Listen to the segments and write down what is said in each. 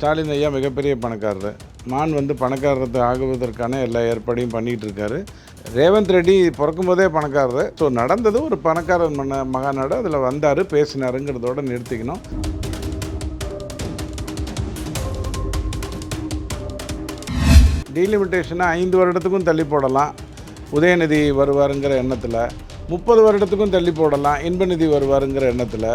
ஸ்டாலின் ஐயா மிகப்பெரிய பணக்காரர். மான் வந்து பணக்காரத்தை ஆகுவதற்கான எல்லா ஏற்பாடையும் பண்ணிகிட்டு இருக்காரு ரேவந்த் ரெட்டி பிறக்கும் போதே பணக்காரர். ஸோ நடந்தது ஒரு பணக்காரர் மன மகாநாடு. அதில் வந்தார் பேசினாருங்கிறதோட நிறுத்திக்கணும். டீலிமிட்டேஷனை ஐந்து வருடத்துக்கும் தள்ளி போடலாம். உதயநிதி வருவாருங்கிற எண்ணத்தில். முப்பது வருடத்துக்கும் தள்ளி போடலாம். இன்பநிதி வருவாருங்கிற எண்ணத்தில்.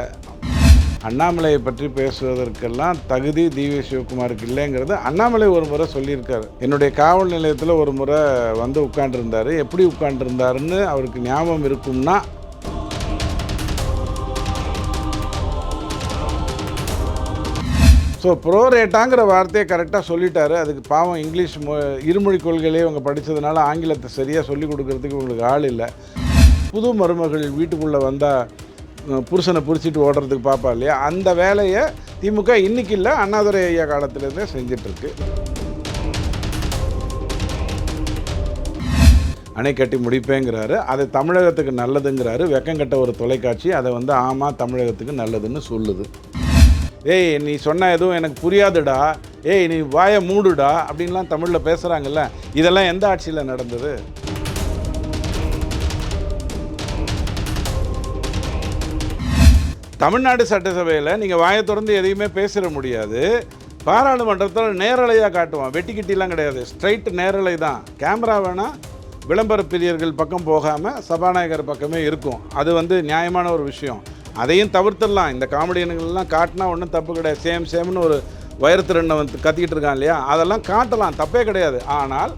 அண்ணாமலையை பற்றி பேசுவதற்கெல்லாம் தகுதி டிவி சிவகுமாருக்கு இல்லைங்கிறது அண்ணாமலை ஒரு முறை சொல்லியிருக்காரு. என்னுடைய காவல் நிலையத்தில் ஒரு முறை வந்து உட்காண்டிருந்தார் எப்படி உட்காண்டிருந்தாருன்னு அவருக்கு ஞாபகம் இருக்கும்னா ஸோ ப்ரோரேட்டாங்கிற வார்த்தையை கரெக்டாக சொல்லிட்டாரு. அதுக்கு பாவம் இங்கிலீஷ் மொ இருமொழி கொள்கையிலே இவங்க படித்ததுனால ஆங்கிலத்தை சரியாக சொல்லிக் கொடுக்கறதுக்கு இவங்களுக்கு ஆள் இல்லை. புது மருமகள் வீட்டுக்குள்ளே வந்தால் புருஷனை பிடிச்சிட்டு ஓடுறதுக்கு பார்ப்பா இல்லையா? அந்த வேலையை திமுக இன்னைக்கு இல்லை அண்ணாதுரை ஐயா காலத்திலேருந்தே செஞ்சிட்ருக்கு. அணை கட்டி முடிப்பேங்கிறாரு. அது தமிழகத்துக்கு நல்லதுங்கிறாரு. வெக்கங்கட்ட ஒரு தொலைக்காட்சி. அதை வந்து ஆமாம் தமிழகத்துக்கு நல்லதுன்னு சொல்லுது. ஏய் நீ சொன்ன எதுவும் எனக்கு புரியாதுடா. ஏய் நீ வாயை மூடுடா அப்படின்லாம் தமிழில் பேசுகிறாங்கல்ல இதெல்லாம் எந்த ஆட்சியில் நடந்தது? தமிழ்நாடு சட்டசபையில் நீங்கள் வாயை திறந்து எதையுமே பேசிட முடியாது. பாராளுமன்றத்தில் நேரலையாக காட்டுவான். வெட்டிக்கிட்டிலாம் கிடையாது. ஸ்ட்ரைட் நேரலை தான். கேமரா வேணால் விளம்பர பிரியர்கள் பக்கம் போகாமல் சபாநாயகர் பக்கமே இருக்கும். அது வந்து நியாயமான ஒரு விஷயம். அதையும் தவிர்த்துடலாம். இந்த காமெடியனுங்கள்லாம் காட்டினா ஒன்றும் தப்பு கிடையாது. சேம் சேம்னு ஒரு வைரத்திரண்ணை வந்து கத்திக்கிட்டு இருக்கான் இல்லையா? அதெல்லாம் காட்டலாம். தப்பே கிடையாது. ஆனால்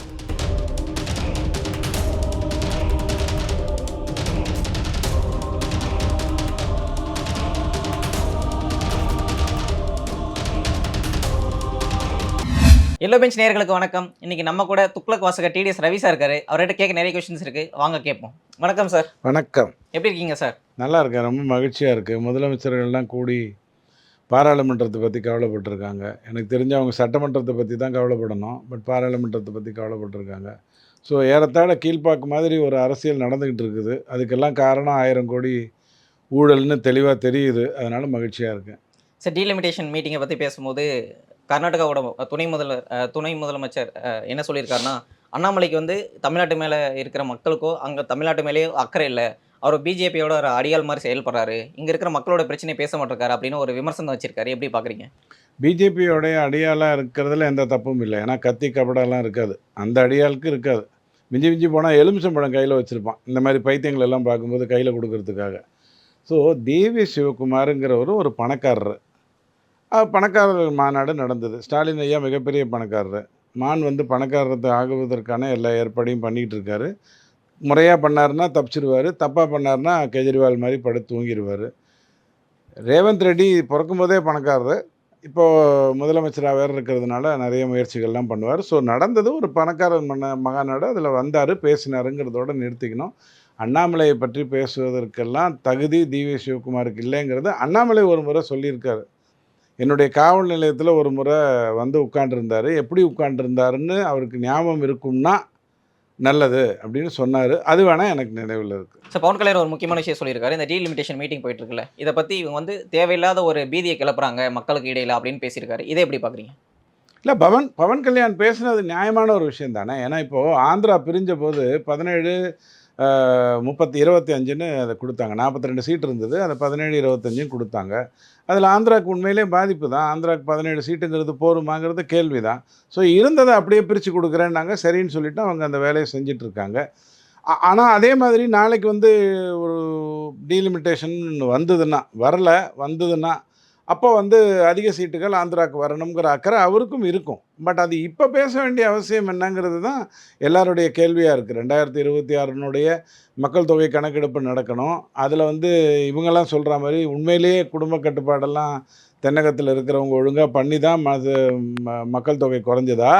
எல்லோ பெஞ்ச் நேயர்களுக்கு வணக்கம். இன்னைக்கு நம்ம கூட துக்ளக் வாசகர் டிடிஎஸ் ரவி சார் இருக்காரு. அவர்கிட்ட கேட்க நிறைய கொஸ்டின்ஸ் இருக்கு. வாங்க கேட்போம். வணக்கம் சார் வணக்கம். எப்படி இருக்கீங்க சார் நல்லா இருக்கேன். ரொம்ப மகிழ்ச்சியாக இருக்குது முதலமைச்சர்கள்லாம் கூடி பாராளுமன்றத்தை பற்றி கவலைப்பட்டிருக்காங்க. எனக்கு தெரிஞ்ச அவங்க சட்டமன்றத்தை பற்றி தான் கவலைப்படணும். பட் பாராளுமன்றத்தை பற்றி கவலைப்பட்டிருக்காங்க. ஸோ ஏறத்தாழ கீழ்ப்பாக்கு மாதிரி ஒரு அரசியல் நடந்துக்கிட்டு இருக்குது. அதுக்கெல்லாம் காரணம் ஆயிரம் கோடி ஊழல்னு தெளிவாக தெரியுது. அதனால் மகிழ்ச்சியாக இருக்கேன். சார் டீலிமிட்டேஷன் மீட்டிங்கை பற்றி பேசும்போது கர்நாடகாவோட துணை முதல துணை முதலமைச்சர் என்ன சொல்லியிருக்காருன்னா அண்ணாமலைக்கு வந்து தமிழ்நாட்டு மேலே இருக்கிற மக்களுக்கோ அங்கே தமிழ்நாட்டு மேலேயோ அக்கறை இல்லை. அவர் பிஜேபியோட ஒரு அடியால் மாதிரி செயல்படுறாரு. இங்கே இருக்கிற மக்களோட பிரச்சனையை பேச மாட்டிருக்காரு அப்படின்னு ஒரு விமர்சனம் வச்சிருக்காரு. எப்படி பார்க்குறீங்க பிஜேபியோடைய அடியாளாக இருக்கிறதுல எந்த தப்பும் இல்லை. ஏன்னா கத்தி கபடெல்லாம் இருக்காது. அந்த அடியாளுக்கு இருக்காது. மிஞ்சி மிஞ்சி போனால் எலுமிச்சம்பழம் கையில் வச்சுருப்பான். இந்த மாதிரி பைத்தியங்கள் எல்லாம் பார்க்கும்போது கையில் கொடுக்கறதுக்காக. ஸோ தேவி சிவகுமாருங்கிறவர் ஒரு பணக்காரர். பணக்காரர் மாநாடு நடந்தது. ஸ்டாலின் ஐயா மிகப்பெரிய பணக்காரர். மான் வந்து பணக்காரத்தை ஆகுவதற்கான எல்லா ஏற்பாடையும் பண்ணிகிட்டு இருக்காரு முறையாக பண்ணார்னா தப்பிச்சிருவார். தப்பாக பண்ணாருன்னா கெஜ்ரிவால் மாதிரி படுத்து தூங்கிடுவார் ரேவந்த் ரெட்டி பிறக்கும் போதே பணக்காரர். இப்போது முதலமைச்சராக வேறு இருக்கிறதுனால நிறைய முயற்சிகள்லாம் பண்ணுவார். ஸோ நடந்தது ஒரு பணக்காரர் மன்ன மகாநாடு. அதில் வந்தார் பேசினாருங்கிறதோட நிறுத்திக்கணும். அண்ணாமலையை பற்றி பேசுவதற்கெல்லாம் தகுதி டிவி சிவகுமாருக்கு இல்லைங்கிறது அண்ணாமலை ஒரு முறை சொல்லியிருக்காரு. என்னுடைய காவல் நிலையத்தில் ஒரு முறை வந்து உட்காண்டிருந்தாரு எப்படி உட்காண்டிருந்தாருன்னு அவருக்கு ஞாபகம் இருக்கும்னா நல்லது அப்படின்னு சொன்னார். அது வேணால் எனக்கு நினைவில் இருக்குது சார் பவன் கல்யாணம் ஒரு முக்கியமான விஷயம் சொல்லியிருக்காரு. இந்த டீலிமிட்டேஷன் மீட்டிங் போயிட்டு இருக்குல்ல இதை பற்றி இவங்க வந்து தேவையில்லாத ஒரு பீதியை கிளப்புறாங்க மக்களுக்கு இடையில அப்படின்னு பேசியிருக்காரு. இதை எப்படி பார்க்குறீங்க இல்லை பவன் பவன் கல்யாண் பேசுனது நியாயமான ஒரு விஷயம் தானே ஏன்னா இப்போது ஆந்திரா பிரிஞ்ச போது பதினேழு முப்பத்தி இருபத்தி அஞ்சுன்னு அதை கொடுத்தாங்க. நாற்பத்தி ரெண்டு சீட் இருந்தது. அதை பதினேழு இருபத்தஞ்சும் கொடுத்தாங்க. அதில் ஆந்திராவுக்கு உண்மையிலே பாதிப்பு தான். ஆந்திராவுக்கு பதினேழு சீட்டுங்கிறது போருமாங்கிறது கேள்வி தான். ஸோ இருந்ததை அப்படியே பிரித்து கொடுக்குறேன்னாங்க. சரின்னு சொல்லிவிட்டு அவங்க அந்த வேலையை செஞ்சுட்டு இருக்காங்க ஆனால் அதே மாதிரி நாளைக்கு வந்து ஒரு டீலிமிட்டேஷன் வந்ததுன்னா வரல வந்ததுன்னா அப்போ வந்து அதிக சீட்டுகள் ஆந்திராவுக்கு வரணுங்கிற அக்கறை அவருக்கும் இருக்கும். பட் அது இப்போ பேச வேண்டிய அவசியம் என்னங்கிறது தான் எல்லாருடைய கேள்வியாக இருக்குது ரெண்டாயிரத்தி இருபத்தி ஆறுனுடைய மக்கள் தொகை கணக்கெடுப்பு நடக்கணும். அதில் வந்து இவங்கெல்லாம் சொல்கிற மாதிரி உண்மையிலேயே குடும்ப கட்டுப்பாடெல்லாம் தென்னகத்தில் இருக்கிறவங்க ஒழுங்காக பண்ணி தான் ம மக்கள் தொகை குறைஞ்சதா?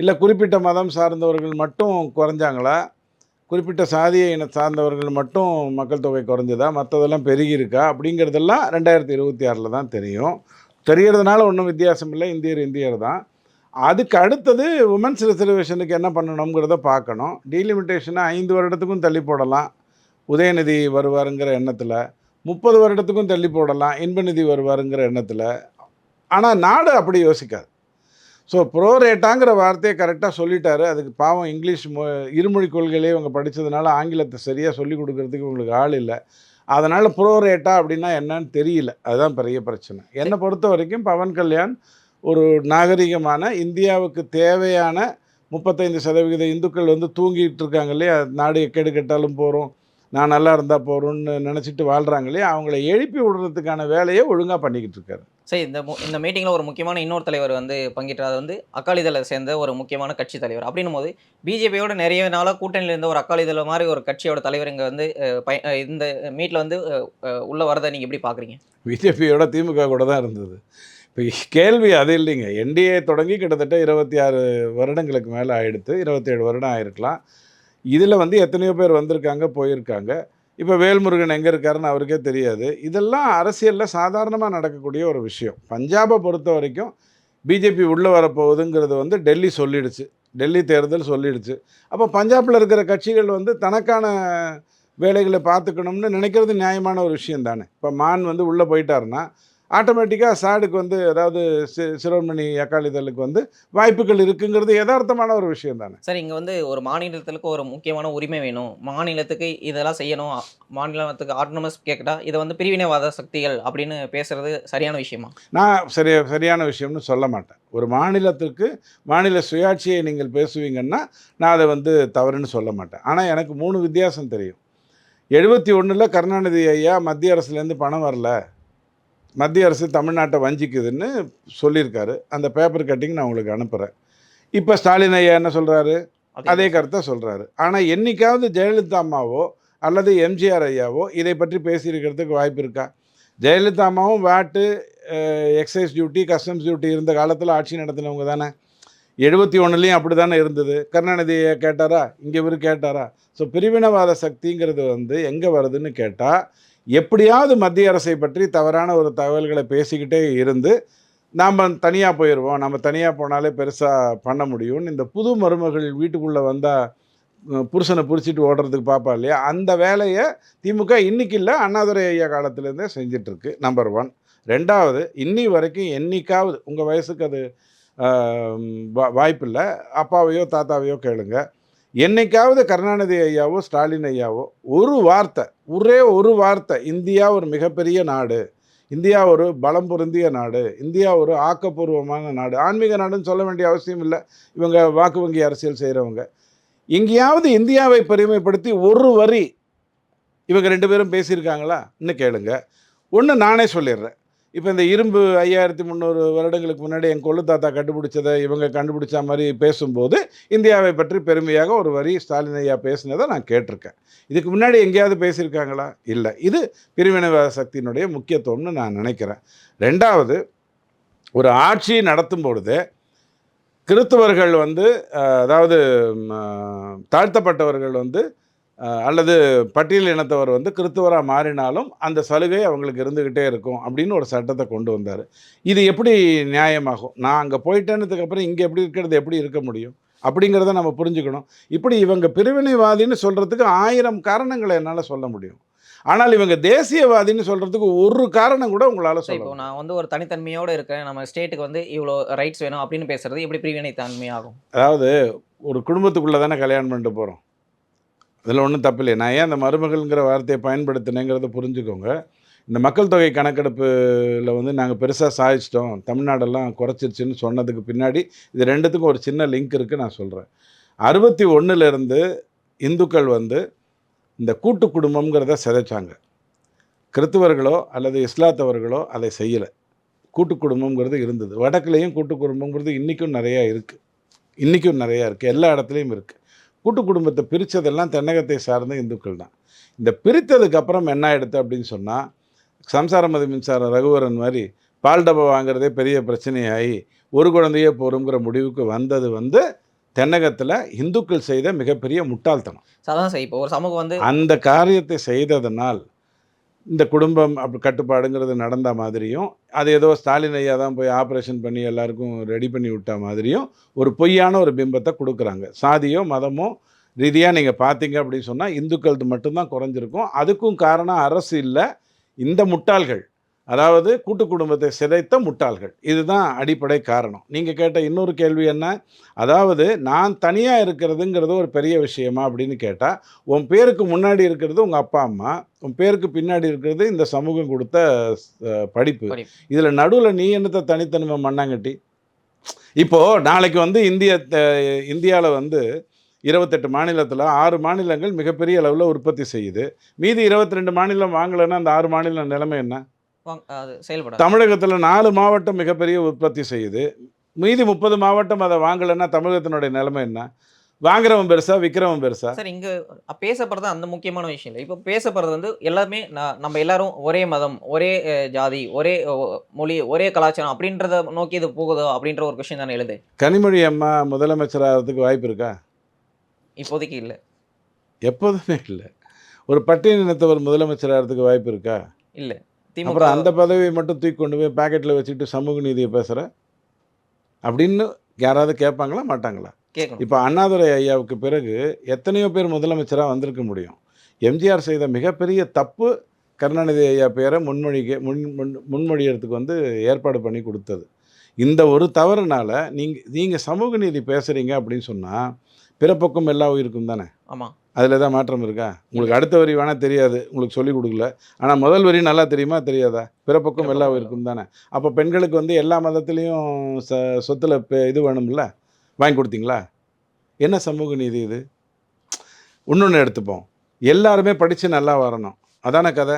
இல்லை குறிப்பிட்ட மதம் சார்ந்தவர்கள் மட்டும் குறைஞ்சாங்களா? குறிப்பிட்ட சாதிய இன சார்ந்தவர்கள் மட்டும் மக்கள் தொகை குறைஞ்சதா? மற்றதெல்லாம் பெருகியிருக்கா? அப்படிங்கிறதெல்லாம் ரெண்டாயிரத்தி இருபத்தி ஆறில் தான் தெரியும். தெரியறதுனால ஒன்றும் வித்தியாசம் இல்லை. இந்தியர் இந்தியர் தான். அதுக்கு அடுத்தது உமன்ஸ் ரிசர்வேஷனுக்கு என்ன பண்ணணுங்கிறத பார்க்கணும். டீலிமிட்டேஷனை ஐந்து வருடத்துக்கும் தள்ளி போடலாம். உதயநிதி வருவாருங்கிற எண்ணத்தில் முப்பது வருடத்துக்கும் தள்ளி போடலாம். இன்பநிதி வருவாருங்கிற எண்ணத்தில். ஆனால் நாடு அப்படி யோசிக்காது. ஸோ ப்ரோரேட்டாங்கிற வார்த்தையை கரெக்டாக சொல்லிட்டாரு. அதுக்கு பாவம் இங்கிலீஷ் மொ இருமொழி கொள்கையிலே இவங்க படித்ததுனால ஆங்கிலத்தை சரியாக சொல்லி கொடுக்கறதுக்கு இவங்களுக்கு ஆள் இல்லை. அதனால் ப்ரோரேட்டா அப்படின்னா என்னன்னு தெரியல. அதுதான் பெரிய பிரச்சனை. என்னை பொறுத்த வரைக்கும் பவன் கல்யாண் ஒரு நாகரிகமான இந்தியாவுக்கு தேவையான முப்பத்தைந்து சதவிகித இந்துக்கள் வந்து தூங்கிட்டு இருக்காங்க இல்லையா? நாடு எக்கேடு கெட்டாலும் போகிறோம் நான் நல்லா இருந்தால் போகிறோன்னு நினச்சிட்டு வாழ்கிறாங்க இல்லையா? அவங்கள எழுப்பி விடுறதுக்கான வேலையை ஒழுங்காக பண்ணிக்கிட்டு இருக்காரு. சரி இந்த இந்த மீட்டிங்கில் ஒரு முக்கியமான இன்னொரு தலைவர் வந்து பங்கேற்றார். வந்து அக்காலிதளை சேர்ந்த ஒரு முக்கியமான கட்சி தலைவர். அப்படின்னும் போது பிஜேபியோட நிறைய நாளாக கூட்டணியில் இருந்த ஒரு அக்காலிதள மாதிரி ஒரு கட்சியோட தலைவர் இங்கே வந்து இந்த மீட்டில் வந்து உள்ளே உள்ள வரதை நீங்கள் எப்படி பார்க்குறீங்க பிஜேபியோட திமுக கூட தான் இருந்தது. இப்போ கேள்வி அது இல்லைங்க. என்டிஏ தொடங்கி கிட்டத்தட்ட இருபத்தி ஆறு வருடங்களுக்கு மேலே ஆகிடுத்து இருபத்தேழு வருடம் ஆயிருக்கலாம். இதில் வந்து எத்தனையோ பேர் வந்திருக்காங்க போயிருக்காங்க. இப்போ வேல்முருகன் எங்கே இருக்காருன்னு அவருக்கே தெரியாது. இதெல்லாம் அரசியலில் சாதாரணமாக நடக்கக்கூடிய ஒரு விஷயம். பஞ்சாபை பொறுத்த வரைக்கும் பிஜேபி உள்ளே வரப்போகுதுங்கிறது வந்து டெல்லி சொல்லிடுச்சு. டெல்லி தேர்தல் சொல்லிடுச்சு. அப்போ பஞ்சாபில் இருக்கிற கட்சிகள் வந்து தனக்கான வேலைகளை பார்த்துக்கணும்னு நினைக்கிறது நியாயமான ஒரு விஷயம் தானே இப்போ மான் வந்து உள்ளே போயிட்டாருன்னா ஆட்டோமேட்டிக்காக சாடுக்கு வந்து அதாவது சி சிரோமணி அகாலிதளுக்கு வந்து வாய்ப்புகள் இருக்குங்கிறது யதார்த்தமான ஒரு விஷயம் தானே சார் இங்கே வந்து ஒரு மாநிலத்துக்கு ஒரு முக்கியமான உரிமை வேணும். மாநிலத்துக்கு இதெல்லாம் செய்யணும். மாநிலத்துக்கு ஆட்டோனமஸ் கேட்கட்டா இதை வந்து பிரிவினைவாத சக்திகள் அப்படின்னு பேசுறது சரியான விஷயமா? நான் சரி சரியான விஷயம்னு சொல்ல மாட்டேன். ஒரு மாநிலத்துக்கு மாநில சுயாட்சியை நீங்கள் பேசுவீங்கன்னா நான் அதை வந்து தவறுன்னு சொல்ல மாட்டேன். ஆனால் எனக்கு மூணு வித்தியாசம் தெரியும். எழுபத்தி ஒன்றில் கருணாநிதி ஐயா மத்திய அரசுலேருந்து பணம் வரல. மத்திய அரசு தமிழ்நாட்டை வஞ்சிக்குதுன்னு சொல்லியிருக்காரு. அந்த பேப்பர் கட்டிங் நான் உங்களுக்கு அனுப்புகிறேன் இப்போ ஸ்டாலின் ஐயா என்ன சொல்கிறாரு அதே கருத்தை சொல்கிறாரு ஆனால் என்னைக்காவது ஜெயலலிதா அம்மாவோ அல்லது எம்ஜிஆர் ஐயாவோ இதை பற்றி பேசியிருக்கிறதுக்கு வாய்ப்பு இருக்கா? ஜெயலலிதா அம்மாவும் வேட்டு எக்ஸைஸ் டியூட்டி கஸ்டம்ஸ் டியூட்டி இருந்த காலத்தில் ஆட்சி நடத்தினவங்க தானே? எழுபத்தி ஒன்றுலேயும் அப்படி தானே இருந்தது. கருணாநிதி ஐயா கேட்டாரா? இங்கே இவர் கேட்டாரா? ஸோ பிரிவினவாத சக்திங்கிறது வந்து எங்கே வருதுன்னு கேட்டால் எப்படியாவது மத்திய அரசை பற்றி தவறான ஒரு தகவல்களை பேசிக்கிட்டே இருந்து நாம் தனியாக போயிடுவோம் நம்ம தனியாக போனாலே பெருசாக பண்ண முடியும்னு இந்த புது மருமகள் வீட்டுக்குள்ளே வந்தால் புருஷனை பிடிச்சிட்டு ஓடுறதுக்கு பார்ப்பா இல்லையா? அந்த வேலையை திமுக இன்னைக்கு இல்லை அண்ணாதுரை ஐயா காலத்துலேருந்தே செஞ்சிட்ருக்கு நம்பர் ஒன் ரெண்டாவது இன்னி வரைக்கும் என்னைக்காவது உங்கள் வயசுக்கு அது வாய்ப்பு இல்லை அப்பாவையோ தாத்தாவையோ கேளுங்கள் என்னைக்காவது கருணாநிதி ஐயாவோ ஸ்டாலின் ஐயாவோ ஒரு வார்த்தை ஒரே ஒரு வார்த்தை இந்தியா ஒரு மிகப்பெரிய நாடு இந்தியா ஒரு பலம் பொருந்திய நாடு இந்தியா ஒரு ஆக்கப்பூர்வமான நாடு ஆன்மீக நாடுன்னு சொல்ல வேண்டிய அவசியம் இல்லை இவங்க வாக்கு வங்கி அரசியல் செய்கிறவங்க எங்கேயாவது இந்தியாவை பெருமைப்படுத்தி ஒரு வரி இவங்க ரெண்டு பேரும் பேசியிருக்காங்களா? இன்னும் கேளுங்க. ஒன்று நானே சொல்லிடுறேன். இப்போ இந்த இரும்பு ஐயாயிரத்தி முந்நூறு வருடங்களுக்கு முன்னாடி என் கொள்ளு தாத்தா கண்டுபிடிச்சதை இவங்க கண்டுபிடிச்ச மாதிரி பேசும்போது இந்தியாவை பற்றி பெருமையாக ஒரு வரி ஸ்டாலின் ஐயா பேசினதை நான் கேட்டிருக்கேன். இதுக்கு முன்னாடி எங்கேயாவது பேசியிருக்காங்களா? இல்லை. இது பிரிவினைவாத சக்தியினுடைய முக்கியத்துவம்னு நான் நினைக்கிறேன். ரெண்டாவது ஒரு ஆட்சி நடத்தும் பொழுது கிறிஸ்தவர்கள் வந்து அதாவது தாழ்த்தப்பட்டவர்கள் வந்து அல்லது பட்டியல் இனத்தவர் வந்து கிறிஸ்தவராக மாறினாலும் அந்த சலுகை அவங்களுக்கு இருந்துக்கிட்டே இருக்கும் அப்படின்னு ஒரு சட்டத்தை கொண்டு வந்தார். இது எப்படி நியாயமாகும்? நான் அங்கே போயிட்டேனதுக்கு அப்புறம் இங்கே எப்படி இருக்கிறது எப்படி இருக்க முடியும்? அப்படிங்கிறத நம்ம புரிஞ்சுக்கணும். இப்படி இவங்க பிரிவினைவாதின்னு சொல்கிறதுக்கு ஆயிரம் காரணங்களை என்னால் சொல்ல முடியும். ஆனால் இவங்க தேசியவாதின்னு சொல்கிறதுக்கு ஒரு காரணம் கூட உங்களால் சொல்ல இப்போ நான் வந்து ஒரு தனித்தன்மையோடு இருக்கிறேன் நம்ம ஸ்டேட்டுக்கு வந்து இவ்வளோ ரைட்ஸ் வேணும் அப்படின்னு பேசுறது எப்படி பிரிவினை தன்மையாகும் அதாவது ஒரு குடும்பத்துக்குள்ளே தானே கல்யாணம் பண்ணிட்டு போகிறோம் அதில் ஒன்றும் தப்பில்லை. நான் ஏன் அந்த மருமகள்ங்கிற வார்த்தையை பயன்படுத்தினேங்கிறத புரிஞ்சுக்கோங்க. இந்த மக்கள் தொகை கணக்கெடுப்பில் வந்து நாங்கள் பெருசாக சாதிச்சிட்டோம். தமிழ்நாடெல்லாம் குறைச்சிருச்சுன்னு சொன்னதுக்கு பின்னாடி இது ரெண்டுத்துக்கும் ஒரு சின்ன லிங்க் இருக்குது நான் சொல்கிறேன் அறுபத்தி ஒன்றுலேருந்து இந்துக்கள் வந்து இந்த கூட்டு குடும்பம்ங்கிறத சிதைச்சாங்க. கிறித்துவர்களோ அல்லது இஸ்லாத்தவர்களோ அதை செய்யலை. கூட்டு குடும்பம்ங்கிறது இருந்தது. வடக்குலேயும் கூட்டு குடும்பங்கிறது இன்றைக்கும் நிறையா இருக்குது இன்றைக்கும் நிறையா இருக்குது எல்லா இடத்துலையும் இருக்குது கூட்டு குடும்பத்தை பிரித்ததெல்லாம் தென்னகத்தை சார்ந்த இந்துக்கள் தான். இந்த பிரித்ததுக்கு அப்புறம் என்ன ஆயிடுது அப்படின்னு சொன்னால் சம்சாரமதி மின்சாரம் ரகுவரன் மாதிரி பால் டப்பா வாங்குறதே பெரிய பிரச்சனையாகி ஒரு குழந்தையே போருங்கிற முடிவுக்கு வந்தது வந்து தென்னகத்தில் இந்துக்கள் செய்த மிகப்பெரிய முட்டாள்தனம். இப்போ ஒரு சமூகம் வந்து அந்த காரியத்தை செய்ததனால் இந்த குடும்பம் அப்படி கட்டுப்பாடுங்கிறது நடந்த மாதிரியும் அது ஏதோ ஸ்டாலின் ஐயா தான் போய் ஆப்ரேஷன் பண்ணி எல்லாருக்கும் ரெடி பண்ணி விட்ட மாதிரியும் ஒரு பொய்யான ஒரு பிம்பத்தை கொடுக்குறாங்க. சாதியோ மதமோ ரீதியாக நீங்கள் பார்த்தீங்க அப்படின்னு சொன்னால் இந்துக்களது மட்டும்தான் குறைஞ்சிருக்கும். அதுக்கும் காரணம் அரசு இல்லை இந்த முட்டாள்கள். அதாவது கூட்டு குடும்பத்தை சிதைத்த முட்டாள்கள். இதுதான் அடிப்படை காரணம். நீங்கள் கேட்ட இன்னொரு கேள்வி என்ன? அதாவது நான் தனியாக இருக்கிறதுங்கிறது ஒரு பெரிய விஷயமா அப்படின்னு கேட்டால் உன் பேருக்கு முன்னாடி இருக்கிறது உங்கள் அப்பா அம்மா உன் பேருக்கு பின்னாடி இருக்கிறது இந்த சமூகம் கொடுத்த படிப்பு. இதில் நடுவில் நீ என்னத்த தனித்தன்மை மண்ணாங்கட்டி? இப்போது நாளைக்கு வந்து இந்திய இந்தியாவில் வந்து இருபத்தெட்டு மாநிலத்தில் ஆறு மாநிலங்கள் மிகப்பெரிய அளவில் உற்பத்தி செய்யுது. மீதி இருபத்தி ரெண்டு மாநிலம் வாங்கலைன்னா அந்த ஆறு மாநில நிலைமை என்ன? செயல்பட தமிழகத்தில் நாலு மாவட்டம் மிகப்பெரிய உற்பத்தி செய்யுது. மீதி முப்பது மாவட்டம் அதை வாங்கலைன்னா தமிழகத்தினுடைய நிலைமை என்ன? வாங்குறவன் பெருசா விற்கிறவன் பெருசா? சார் இங்க பேசப்படுறது அந்த முக்கியமான விஷயம் இல்லை. இப்போ பேசப்படுறது வந்து எல்லாமே நம்ம எல்லாரும் ஒரே மதம் ஒரே ஜாதி ஒரே மொழி ஒரே கலாச்சாரம் அப்படின்றத நோக்கி இது போகுதோ அப்படின்ற ஒரு கொஷின் தானே எழுது. கனிமொழி அம்மா முதலமைச்சராகிறதுக்கு வாய்ப்பு இருக்கா? இப்போதைக்கு இல்லை. எப்போதுமே இல்லை. ஒரு பட்டியலினத்தவர் முதலமைச்சராகிறதுக்கு வாய்ப்பு இருக்கா? இல்லை. திமுக அப்புறம் அந்த பதவியை மட்டும் தூக்கி கொண்டு போய் பாக்கெட்டில் வச்சுட்டு சமூக நீதியை பேசுகிற அப்படின்னு யாராவது கேட்பாங்களா மாட்டாங்களா? இப்போ அண்ணாதுரை ஐயாவுக்கு பிறகு எத்தனையோ பேர் முதலமைச்சராக வந்திருக்க முடியும். எம்ஜிஆர் செய்த மிகப்பெரிய தப்பு கருணாநிதி ஐயா பேரை முன்மொழிக்க முன் முன் முன்மொழியறதுக்கு வந்து ஏற்பாடு பண்ணி கொடுத்தது. இந்த ஒரு தவறுனால நீங்கள் நீங்கள் சமூக நீதி பேசுகிறீங்க அப்படின்னு சொன்னால் பிறப்பக்கம் எல்லா உயிருக்கும் தானே? ஆமா. அதில் தான் மாற்றம் இருக்கா? உங்களுக்கு அடுத்த வரி வேணால் தெரியாது. உங்களுக்கு சொல்லிக் கொடுக்கல. ஆனால் முதல் வரி நல்லா தெரியுமா? தெரியாதா? பிறப்பக்கம் எல்லா உயிருக்கும் தானே. அப்போ பெண்களுக்கு வந்து எல்லா மதத்துலேயும் ச சொத்தில் பெ- இது வேணும்ல? வாங்கி கொடுத்தீங்களா? என்ன சமூக நீதி இது? இன்னொன்று எடுத்துப்போம். எல்லாருமே படித்து நல்லா வரணும். அதானே கதை?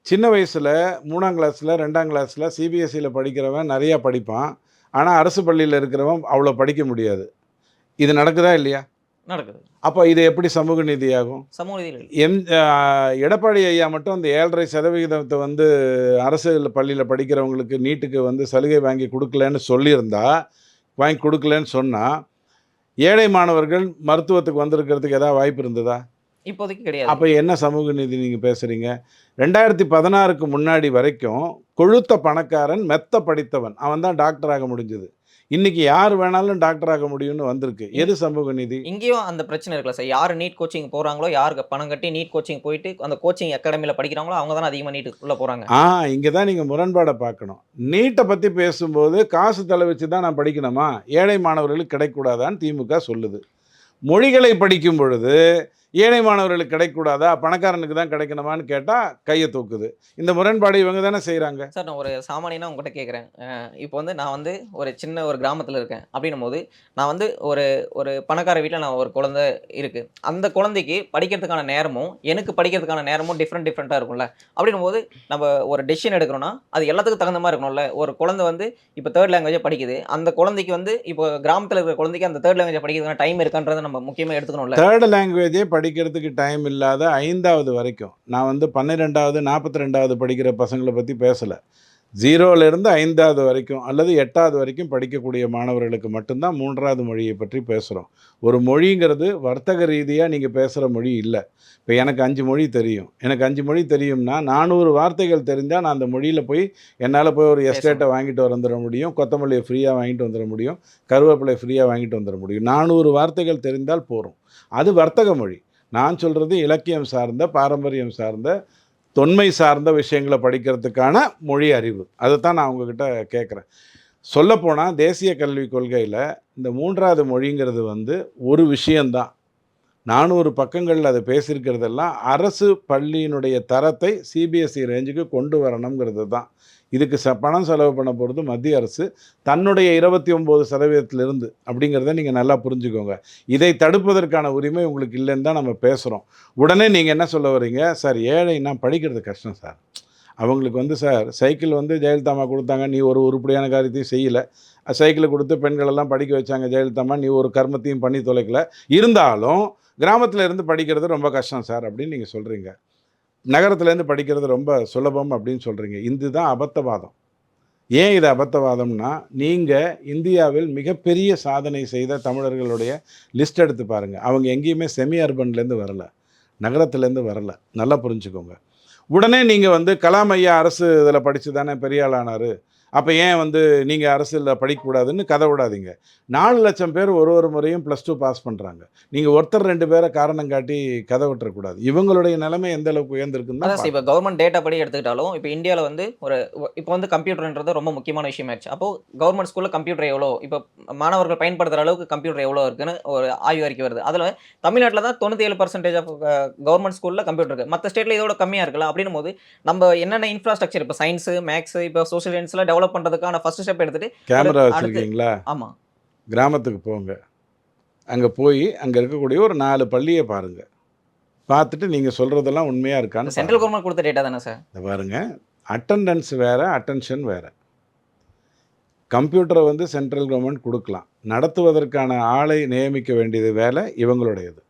சின்ன வயசில் மூணாம் கிளாஸில் ரெண்டாம் கிளாஸில் சிபிஎஸ்சியில் படிக்கிறவன் நிறையா படிப்பான். ஆனால் அரசு பள்ளியில் இருக்கிறவன் அவ்வளோ படிக்க முடியாது. இது நடக்குதா இல்லையா? நடக்குது. அப்போ இது எப்படி சமூக நீதியாகும்? சமூக இல்லை எம் எடப்பாடி ஐயா மட்டும் அந்த ஏழரை சதவிகிதத்தை வந்து அரசு பள்ளியில் படிக்கிறவங்களுக்கு நீட்டுக்கு வந்து சலுகை வாங்கி கொடுக்கலன்னு சொல்லியிருந்தா வாங்கி கொடுக்கலன்னு சொன்னால் ஏழை மாணவர்கள் மருத்துவத்துக்கு வந்திருக்கிறதுக்கு ஏதாவது வாய்ப்பு இருந்ததா? இப்போதைக்கு கிடையாது. அப்போ என்ன சமூக நீதி நீங்கள் பேசுகிறீங்க ரெண்டாயிரத்தி பதினாறுக்கு முன்னாடி வரைக்கும் கொழுத்த பணக்காரன் மெத்த படித்தவன். அவன் தான் டாக்டராக முடிஞ்சது. இன்னைக்கு யார் வேணாலும் டாக்டராக முடியும்னு வந்திருக்கு. எது சமூக நீதி? இங்கேயும் அந்த பிரச்சனை இருக்குல்ல சார். யார் நீட் கோச்சிங் போறாங்களோ யாருக்கு பணம் கட்டி நீட் கோச்சிங் போயிட்டு அந்த கோச்சிங் அகாடமியில் படிக்கிறாங்களோ அவங்க தான் அதிகமாக நீட்டுக்குள்ளே போறாங்க. ஆ இங்கே தான் நீங்கள் முரண்பாடை பார்க்கணும். நீட்டை பற்றி பேசும்போது காசு தலை வச்சு தான் நான் படிக்கணுமா? ஏழை மாணவர்களுக்கு கிடைக்கூடாதான்னு திமுக சொல்லுது. மொழிகளை படிக்கும் பொழுது ஏழை மாணவர்களுக்கு கிடைக்கூடாதா பணக்காரனுக்கு தான் கிடைக்கணுமான்னு கேட்டால் கையை தூக்குது. இந்த முரண்பாடு இவங்க தானே செய்கிறாங்க சார் நான் ஒரு சாமானியனா உங்ககிட்ட கேட்குறேன் இப்போ வந்து நான் வந்து ஒரு சின்ன ஒரு கிராமத்தில் இருக்கேன். அப்படின்னும் போது நான் வந்து ஒரு ஒரு பணக்கார வீட்டில் நான் ஒரு குழந்தை இருக்கு. அந்த குழந்தைக்கு படிக்கிறதுக்கான நேரமும் எனக்கு படிக்கிறதுக்கான நேரமும் டிஃப்ரெண்ட் டிஃப்ரெண்ட்டாக இருக்கும்ல. அப்படின்னும் போது நம்ம ஒரு டெசிஷன் எடுக்கிறோம்னா அது எல்லாத்துக்கும் தகுந்த மாதிரி இருக்கணும்ல. ஒரு குழந்தை வந்து இப்போ தேர்ட் லாங்குவேஜை படிக்குது. அந்த குழந்தைக்கு வந்து இப்போ கிராமத்தில் இருக்கிற குழந்தைக்கு அந்த தேர்ட் லாங்குவேஜ் படிக்கிறதுக்கான டைம் இருக்கான்றதை நம்ம முக்கியமாக எடுத்துக்கணும்ல. தேர்ட் லாங்குவேஜே படிக்கிறதுக்கு டைம் இல்லாத ஐந்தாவது வரைக்கும் நான் வந்து பன்னிரெண்டாவது நாற்பத்தி ரெண்டாவது படிக்கிற பசங்களை பற்றி பேசலை. ஜீரோலேருந்து ஐந்தாவது வரைக்கும் அல்லது எட்டாவது வரைக்கும் படிக்கக்கூடிய மாணவர்களுக்கு மட்டும்தான் மூன்றாவது மொழியை பற்றி பேசுகிறோம் ஒரு மொழிங்கிறது வர்த்தக ரீதியாக நீங்கள் பேசுகிற மொழி இல்லை. இப்போ எனக்கு அஞ்சு மொழி தெரியும். எனக்கு அஞ்சு மொழி தெரியும்னா நானூறு வார்த்தைகள் தெரிஞ்சால் நான் அந்த மொழியில் போய் என்னால் போய் ஒரு எஸ்டேட்டை வாங்கிட்டு வந்துட முடியும். கொத்தமல்லியை ஃப்ரீயாக வாங்கிட்டு வந்துட முடியும். கருவேப்பிலை ஃப்ரீயாக வாங்கிட்டு வந்துட முடியும். நானூறு வார்த்தைகள் தெரிந்தால் போதும் அது வர்த்தக மொழி. நான் சொல்கிறது இலக்கியம் சார்ந்த பாரம்பரியம் சார்ந்த தொன்மை சார்ந்த விஷயங்களை படிக்கிறதுக்கான மொழி அறிவு. அதை தான் நான் உங்ககிட்ட கேட்குறேன். சொல்லப்போனால் தேசிய கல்விக் கொள்கையில் இந்த மூன்றாவது மொழிங்கிறது வந்து ஒரு விஷயந்தான் நானூறு பக்கங்களில் அதை பேசியிருக்கிறதெல்லாம் அரசு பள்ளியினுடைய தரத்தை சிபிஎஸ்சி ரேஞ்சுக்கு கொண்டு வரணுங்கிறது தான். இதுக்கு ச பணம் செலவு பண்ண போகிறது மத்திய அரசு. தன்னுடைய இருபத்தி ஒம்பது சதவீதத்திலிருந்து அப்படிங்கிறத நீங்கள் நல்லா புரிஞ்சுக்கோங்க. இதை தடுப்பதற்கான உரிமை உங்களுக்கு இல்லைன்னு தான் நம்ம பேசுகிறோம் உடனே நீங்கள் என்ன சொல்ல வர்றீங்க? சார் ஏழைன்னா படிக்கிறது கஷ்டம் சார். அவங்களுக்கு வந்து சார் சைக்கிள் வந்து ஜெயலலிதாமா கொடுத்தாங்க நீ ஒரு உருப்படியான காரியத்தையும் செய்யலை. சைக்கிளை கொடுத்து பெண்களெல்லாம் படிக்க வச்சாங்க ஜெயலலிதாமா நீ ஒரு கர்மத்தையும் பண்ணி தொலைக்கல. இருந்தாலும் கிராமத்தில் இருந்து படிக்கிறது ரொம்ப கஷ்டம் சார் அப்படின்னு நீங்கள் சொல்கிறீங்க நகரத்துலேருந்து படிக்கிறது ரொம்ப சுலபம் அப்படின்னு சொல்கிறீங்க இதுதான் அபத்தவாதம். ஏன் இது அபத்தவாதம்னா நீங்கள் இந்தியாவில் மிகப்பெரிய சாதனை செய்த தமிழர்களுடைய லிஸ்ட் எடுத்து பாருங்கள் அவங்க எங்கேயுமே செமி அர்பன்லேருந்து வரல. நகரத்துலேருந்து வரல. நல்லா புரிஞ்சுக்கோங்க. உடனே நீங்கள் வந்து கலாம் ஐயா அரசு இதில் படித்து தானே பெரிய ஆளானார் அப்போ ஏன் வந்து நீங்கள் அரசியலில் படிக்கக்கூடாதுன்னு கதை விடாதீங்க. நாலு லட்சம் பேர் ஒரு ஒரு முறையும் ப்ளஸ் டூ பாஸ் பண்ணுறாங்க நீங்கள் ஒருத்தர் ரெண்டு பேரை காரணம் காட்டி கதை விட்டுறக்கூடாது. இவங்களுடைய நிலைமை எந்த அளவுக்கு உயர்ந்திருக்குன்னு இப்போ கவர்மெண்ட் டேட்டா படி எடுத்துக்கிட்டாலும் இப்போ இந்தியாவில் வந்து ஒரு இப்போ வந்து கம்ப்யூட்டர்ன்றது ரொம்ப முக்கியமான விஷயமாச்சு அப்போ கவர்மெண்ட் ஸ்கூலில் கம்ப்யூட்டர் எவ்வளோ? இப்போ மாணவர்கள் பயன்படுத்துகிற அளவுக்கு கம்ப்யூட்டர் எவ்வளோ இருக்குன்னு ஒரு ஆய்வு அறிக்கை வருது. அதில் தமிழ்நாட்டில் தான் தொண்ணூற்றி ஏழு பர்சன்டேஜ் ஆஃப் கவர்மெண்ட் ஸ்கூலில் கம்ப்யூட்டர் இருக்குது மற்ற ஸ்டேட்டில் இதோட கம்மியாக இருக்குல்ல அப்படின்னும் போது நம்ம என்னென்ன இன்ஃப்ராஸ்ட்ரக்சர் இப்போ சயின்ஸு மேக்ஸ் இப்போ சோஷியல் சயின்ஸ்லாம் டெவலப் பண்ணுறதுக்கான ஃபர்ஸ்ட் ஸ்டெப் எடுத்துட்டு கேமரா வச்சுருக்கீங்களா? ஆமாம் கிராமத்துக்கு போங்க. அங்கே போய் அங்கே இருக்கக்கூடிய ஒரு நாலு பள்ளியை பாருங்கள் பார்த்துட்டு நீங்கள் சொல்கிறதெல்லாம் உண்மையாக இருக்கான்னு சென்ட்ரல். கவர்மெண்ட் கொடுத்த டேட்டா தானே சார் இதை பாருங்க. அட்டண்டன்ஸ் வேறு அட்டென்ஷன் வேறு. கம்ப்யூட்டரை வந்து சென்ட்ரல் கவர்மெண்ட் கொடுக்கலாம். நடத்துவதற்கான ஆளை நியமிக்க வேண்டியது வேலை இவங்களுடையது.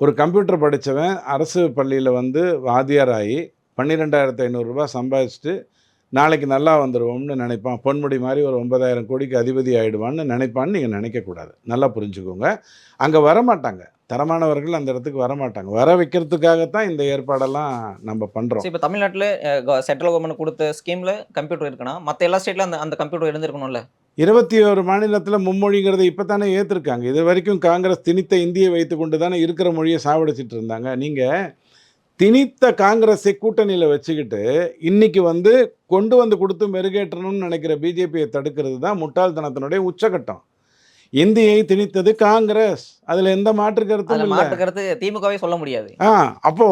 ஒரு கம்ப்யூட்டர் படித்தவன் அரசு பள்ளியில் வந்து வாத்தியார் ஆகி பன்னிரெண்டாயிரத்து ஐநூறுரூபா சம்பாதிச்சுட்டு நாளைக்கு நல்லா வந்துடுவோம்னு நினைப்பான். பொன்முடி மாதிரி ஒரு ஒன்பதாயிரம் கோடிக்கு அதிபதி ஆயிடுவான்னு நினைப்பான்னு நீங்கள் நினைக்கக்கூடாது. நல்லா புரிஞ்சுக்கோங்க. அங்கே வரமாட்டாங்க. தரமானவர்கள் அந்த இடத்துக்கு வரமாட்டாங்க. வர வைக்கிறதுக்காகத்தான் இந்த ஏற்பாடெல்லாம் நம்ம பண்ணுறோம் இப்போ தமிழ்நாட்டில் சென்ட்ரல் கவர்மெண்ட் கொடுத்த ஸ்கீமில் கம்ப்யூட்டர் இருக்குன்னா மற்ற எல்லா ஸ்டேட்ல அந்த அந்த கம்ப்யூட்டர் இருந்திருக்கணும்ல? இருபத்தி ஒரு மாநிலத்தில் மும்மொழிங்கிறத இப்போ தானே ஏற்றிருக்காங்க இது வரைக்கும் காங்கிரஸ் திணித்த இந்தியை வைத்து கொண்டு தானே இருக்கிற மொழியை சாவடிச்சிட்டு இருந்தாங்க. நீங்கள் திணித்த காங்கிரஸை கூட்டணியில் வச்சுக்கிட்டு இன்னைக்கு வந்து கொண்டு வந்து கொடுத்து மெருகேற்றணும்னு நினைக்கிற பிஜேபியை தடுக்கிறது தான் முட்டாள்தனத்தினுடைய உச்சகட்டம். இந்தியை திணித்தது காங்கிரஸ். அதில் எந்த மாற்று கருத்தும் மாற்று கருத்து திமுகவே சொல்ல முடியாது. ஆ அப்போ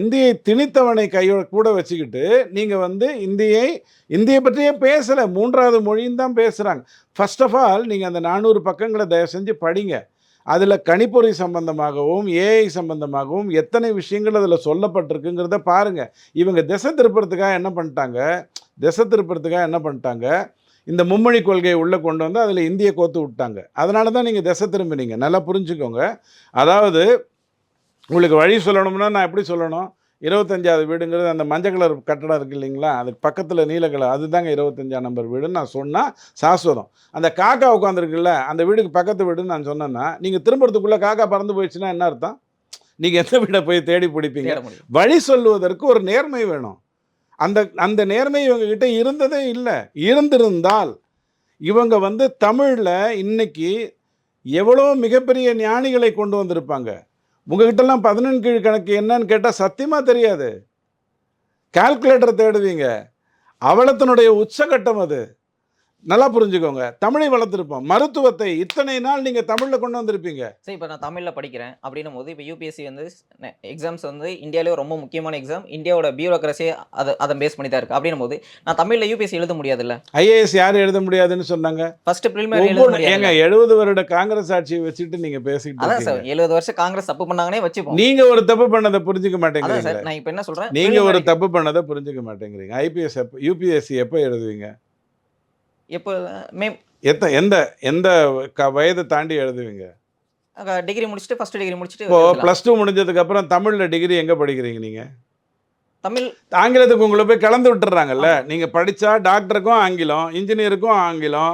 இந்தியை திணித்தவனை கையோட கூட வச்சுக்கிட்டு நீங்க வந்து இந்தியை இந்தியை பற்றியே பேசல. மூன்றாவது மொழியும் தான் பேசுறாங்க. ஃபர்ஸ்ட் ஆஃப் ஆல் நீங்க அந்த நானூறு பக்கங்களை தயவு செஞ்சு படிங்க. அதில் கணிப்பொறி சம்பந்தமாகவும் ஏஐ சம்பந்தமாகவும் எத்தனை விஷயங்கள் அதில் சொல்லப்பட்டிருக்குங்கிறத பாருங்கள் இவங்க திசை திருப்புறத்துக்காக என்ன பண்ணிட்டாங்க? திசை திருப்புறத்துக்காக என்ன பண்ணிட்டாங்க? இந்த மும்மொழி கொள்கையை உள்ளே கொண்டு வந்து அதில் இந்தியை கோத்து விட்டாங்க. அதனால தான் நீங்கள் திசை திரும்பினீங்க. நல்லா புரிஞ்சுக்கோங்க. அதாவது உங்களுக்கு வழி சொல்லணும்னா நான் எப்படி சொல்லணும்? இருபத்தஞ்சாவது வீடுங்கிறது அந்த மஞ்சள் கலர் கட்டடம் இருக்கு இல்லைங்களா? அதுக்கு பக்கத்தில் நீல கலர். அதுதாங்க இருபத்தஞ்சாம் நம்பர் வீடுன்னு நான் சொன்னால் சாஸ்வதம். அந்த காக்கா உட்காந்துருக்குல்ல அந்த வீடுக்கு பக்கத்து வீடுன்னு நான் சொன்னேன்னா நீங்கள் திரும்புறதுக்குள்ளே காக்கா பறந்து போயிடுச்சுன்னா என்ன அர்த்தம்? நீங்கள் எந்த வீடை போய் தேடி பிடிப்பீங்க? வழி சொல்லுவதற்கு ஒரு நேர்மை வேணும். அந்த அந்த நேர்மை இவங்க கிட்ட இருந்ததே இல்லை. இருந்திருந்தால் இவங்க வந்து தமிழில் இன்னைக்கு எவ்வளோ மிகப்பெரிய ஞானிகளை கொண்டு வந்திருப்பாங்க? உங்ககிட்டலாம் பதினெண் கீழ் கணக்கு என்னன்னு கேட்டால் சத்தியமாக தெரியாது. கால்குலேட்டர் தேடுவீங்க. அவலத்தினுடைய உச்சகட்டம் அது. நல்லா புரிஞ்சுக்கோங்க. தமிழை வளர்த்துருப்போம். மருத்துவத்தை இத்தனை நாள் நீங்கள் தமிழில் கொண்டு வந்திருப்பீங்க. சரி இப்போ நான் தமிழில் படிக்கிறேன் அப்படின்னும் போது இப்போ யூபிஎஸ்சி வந்து எக்ஸாம்ஸ் வந்து இந்தியாவிலே ரொம்ப முக்கியமான எக்ஸாம் இந்தியாவோட பியூரோக்ரஸி அதை அதை பேஸ் பண்ணி தான் இருக்குது அப்படின்னும் போது நான் தமிழில் யூபிஎஸ்சி எழுத முடியாதுல்ல? ஐஏஎஸ் யார் எழுத முடியாதுன்னு சொன்னாங்க? ஃபர்ஸ்ட் ப்ரிலிமினரி ஏங்க எழுபது வருட காங்கிரஸ் ஆட்சியை வச்சுட்டு நீங்க பேசிட்டு அதான் சார் எழுபது வருஷம் காங்கிரஸ் தப்பு பண்ணாங்கன்னே வச்சுப்போம். நீங்க ஒரு தப்பு பண்ணதை புரிஞ்சுக்க மாட்டேங்கிறீங்க சார் நான் இப்போ என்ன சொல்கிறேன் நீங்க ஒரு தப்பு பண்ணதை புரிஞ்சுக்க மாட்டேங்கிறீங்க. ஐபிஎஸ் எப்போ யூபிஎஸ்சி எப்போ எழுதுவீங்க? இப்போ மே எத்த எந்த எந்த க வயதை தாண்டி எழுதுவீங்க? டிகிரி முடிச்சுட்டு ஃபர்ஸ்ட் டிகிரி முடிச்சுட்டு இப்போ. ப்ளஸ் டூ முடிஞ்சதுக்கு அப்புறம் தமிழ்ல டிகிரி எங்க படிக்கிறீங்க நீங்க? தமிழ் ஆங்கிலத்துக்கு உங்களை போய் கலந்து விட்டுறாங்கல்ல. நீங்க படிச்சா டாக்டருக்கும் ஆங்கிலம் இன்ஜினியருக்கும் ஆங்கிலம்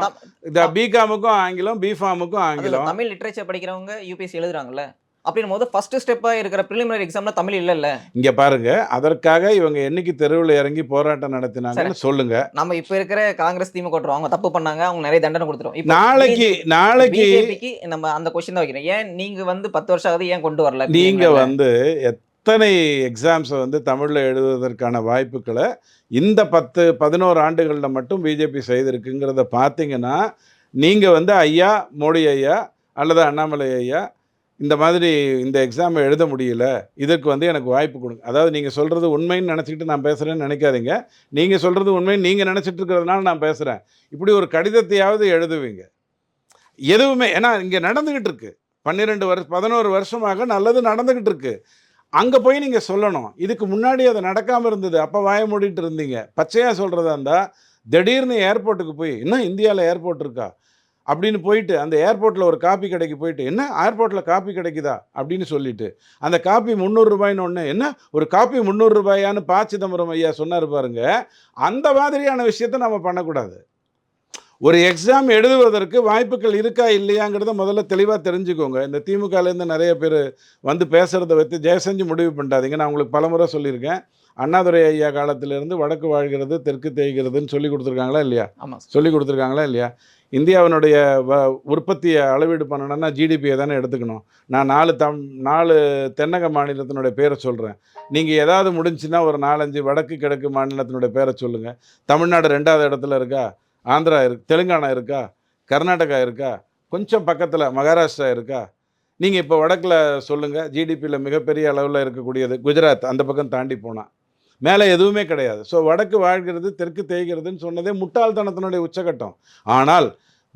பிகாமுக்கும் ஆங்கிலம் பிஃபார்முக்கும் அதுல ஆங்கிலம். தமிழ் லிட்ரேச்சர் படிக்கிறவங்க யூபிஎஸ்சி எழுதுறாங்கல்ல. அப்படின்னும் போது ஃபர்ஸ்ட் ஸ்டெப்பாக இருக்கிற ப்ரிலிமினரி எக்ஸாம்ல தமிழ் இல்லைல்ல. இங்க பாருங்க அதற்காக இவங்க என்னைக்கு தெருவில் இறங்கி போராட்டம் நடத்தினாங்கன்னு சொல்லுங்க. நம்ம இப்போ இருக்கிற காங்கிரஸ் திமுக கொட்டுறோம் அவங்க தப்பு பண்ணாங்க அவங்க நிறைய தண்டனை கொடுத்துரும் நாளைக்கு நாளைக்கு நம்ம அந்த கொஸ்டின் தான் வைக்கிறோம். ஏன் நீங்க வந்து பத்து வருஷம் ஆகுது ஏன் கொண்டு வரல? நீங்க preliminary ல? வந்து எத்தனை எக்ஸாம்ஸை வந்து தமிழில் எழுதுவதற்கான வாய்ப்புகளை இந்த பத்து பதினோரு ஆண்டுகளில் மட்டும் பிஜேபி செய்திருக்குங்கிறத பார்த்தீங்கன்னா நீங்கள் வந்து ஐயா மோடி ஐயா அல்லது அண்ணாமலை ஐயா இந்த மாதிரி இந்த எக்ஸாமை எழுத முடியல இதற்கு வந்து எனக்கு வாய்ப்பு கொடுங்க. அதாவது நீங்கள் சொல்கிறது உண்மைன்னு நினச்சிக்கிட்டு நான் பேசுகிறேன்னு நினைக்காதீங்க. நீங்கள் சொல்கிறது உண்மைன்னு நீங்கள் நினச்சிட்டு இருக்கிறதுனால நான் பேசுகிறேன் இப்படி ஒரு கடிதத்தையாவது எழுதுவீங்க. எதுவுமே ஏன்னா இங்கே நடந்துக்கிட்டு இருக்குது பன்னிரெண்டு வருஷம் பதினோரு வருஷமாக நல்லது நடந்துக்கிட்டு இருக்குது அங்கே போய் நீங்கள் சொல்லணும். இதுக்கு முன்னாடி அது நடக்காமல் இருந்தது. அப்போ வாய மூடிட்டு இருந்தீங்க. பச்சையாக சொல்கிறதா இருந்தால் திடீர்னு ஏர்போர்ட்டுக்கு போய் இன்னும் இந்தியாவில் ஏர்போர்ட் இருக்கா? அப்படின்னு போயிட்டு அந்த ஏர்போர்ட்டில் ஒரு காப்பி கடைக்கு போயிட்டு என்ன? ஏர்போர்ட்டில் காப்பி கிடைக்குதா? அப்படின்னு சொல்லிட்டு அந்த காப்பி முந்நூறுரூபாய்ன்னு ஒன்று என்ன? ஒரு காப்பி முந்நூறுரூபாயான்னு ப சிதம்பரம் ஐயா சொன்னார் பாருங்க அந்த மாதிரியான விஷயத்தை நம்ம பண்ணக்கூடாது. ஒரு எக்ஸாம் எழுதுவதற்கு வாய்ப்புகள் இருக்கா இல்லையாங்கிறத முதல்ல தெளிவாக தெரிஞ்சுக்கோங்க. இந்த திமுகலேருந்து நிறைய பேர் வந்து பேசுகிறத வைத்து ஜெயசெஞ்சு முடிவு பண்ணாதீங்க நான் உங்களுக்கு பலமுறை சொல்லியிருக்கேன். அண்ணாதுரை ஐயா காலத்திலிருந்து வடக்கு வாழ்கிறது தெற்கு தேய்கிறதுன்னு சொல்லி கொடுத்துருக்காங்களா இல்லையா? ஆமாம் சொல்லி கொடுத்துருக்காங்களா இல்லையா? இந்தியாவினுடைய வ உற்பத்தியை அளவீடு பண்ணணும்னா ஜிடிபியை தானே எடுத்துக்கணும். நான் நாலு தம் நாலு தென்னக மாநிலத்தினுடைய பேரை சொல்கிறேன் நீங்கள் ஏதாவது முடிஞ்சுன்னா ஒரு நாலஞ்சு வடக்கு கிழக்கு மாநிலத்தினுடைய பேரை சொல்லுங்கள் தமிழ்நாடு ரெண்டாவது இடத்துல இருக்கா? ஆந்திரா இருக்கு தெலுங்கானா இருக்கா? கர்நாடகா இருக்கா? கொஞ்சம் பக்கத்தில் மகாராஷ்டிரா இருக்கா? நீங்கள் இப்போ வடக்கில் சொல்லுங்கள் ஜிடிபியில் மிகப்பெரிய அளவில் இருக்கக்கூடியது குஜராத். அந்த பக்கம் தாண்டி போனால் மேலே எதுவுமே கிடையாது. ஸோ வடக்கு வாழ்கிறது தெற்கு தேய்கிறதுன்னு சொன்னதே முட்டாள்தனத்தினுடைய உச்சகட்டம். ஆனால்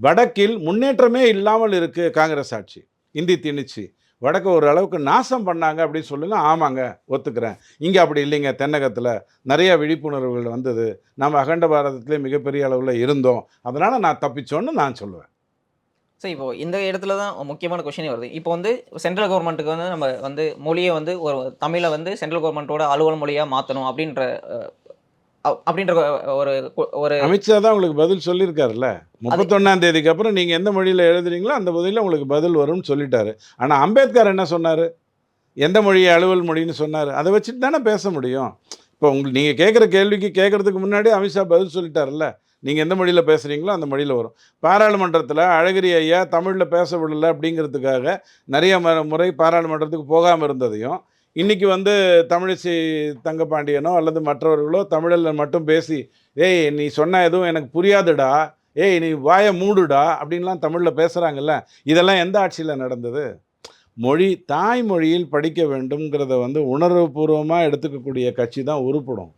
வடக்கில் முன்னேற்றமே இல்லாமல் இருக்குது காங்கிரஸ் ஆட்சி. இந்தி திணிச்சு. வடக்கு ஓரளவுக்கு நாசம் பண்ணாங்க அப்படின்னு சொல்லுங்க ஆமாங்க ஒத்துக்கிறேன். இங்கே அப்படி இல்லைங்க தென்னகத்தில் நிறையா விழிப்புணர்வுகள் வந்தது. நம்ம அகண்ட பாரதத்திலே மிகப்பெரிய அளவில் இருந்தோம். அதனால் நான் தப்பிச்சோன்னு நான் சொல்லுவேன். ஸோ இப்போ இந்த இடத்துல தான் முக்கியமான கொஷினே வருது. இப்போ வந்து சென்ட்ரல் கவர்மெண்ட்டுக்கு வந்து நம்ம வந்து மொழியை வந்து ஒரு தமிழை வந்து சென்ட்ரல் கவர்மெண்ட்டோட அலுவல் மொழியாக மாற்றணும் அப்படின்ற அப்படின்ற ஒரு ஒரு அமித்ஷா தான் உங்களுக்கு பதில் சொல்லியிருக்காருல்ல. முப்பத்தொன்னாம் தேதிக்கு அப்புறம் நீங்கள் எந்த மொழியில் எழுதுறீங்களோ அந்த பதிலில் உங்களுக்கு பதில் வரும்னு சொல்லிட்டாரு. ஆனால் அம்பேத்கர் என்ன சொன்னார்? எந்த மொழியை அலுவல் மொழின்னு சொன்னார்? அதை வச்சுட்டு தானே பேச முடியும். இப்போ உங்களுக்கு நீங்கள் கேட்குற கேள்விக்கு கேட்குறதுக்கு முன்னாடி அமித்ஷா பதில் சொல்லிட்டாருல்ல. நீங்கள் எந்த மொழியில் பேசுகிறீங்களோ அந்த மொழியில் வரும். பாராளுமன்றத்தில் அழகிரி ஐயா தமிழில் பேச விடலை அப்படிங்கிறதுக்காக நிறைய ம- முறை பாராளுமன்றத்துக்கு போகாமல் இருந்ததையும் இன்றைக்கி வந்து தமிழிசை தங்கப்பாண்டியனோ அல்லது மற்றவர்களோ தமிழில் மட்டும் பேசி ஏய் நீ சொன்ன எதுவும் எனக்கு புரியாதுடா. ஏய் நீ வாயை மூடுடா. அப்படின்லாம் தமிழில் பேசுகிறாங்கல்ல இதெல்லாம் எந்த ஆட்சியில் நடந்தது? மொழி தாய்மொழியில் படிக்க வேண்டும்ங்கிறத வந்து உணர்வுபூர்வமாக எடுத்துக்கக்கூடிய கட்சி தான் உருப்படும்.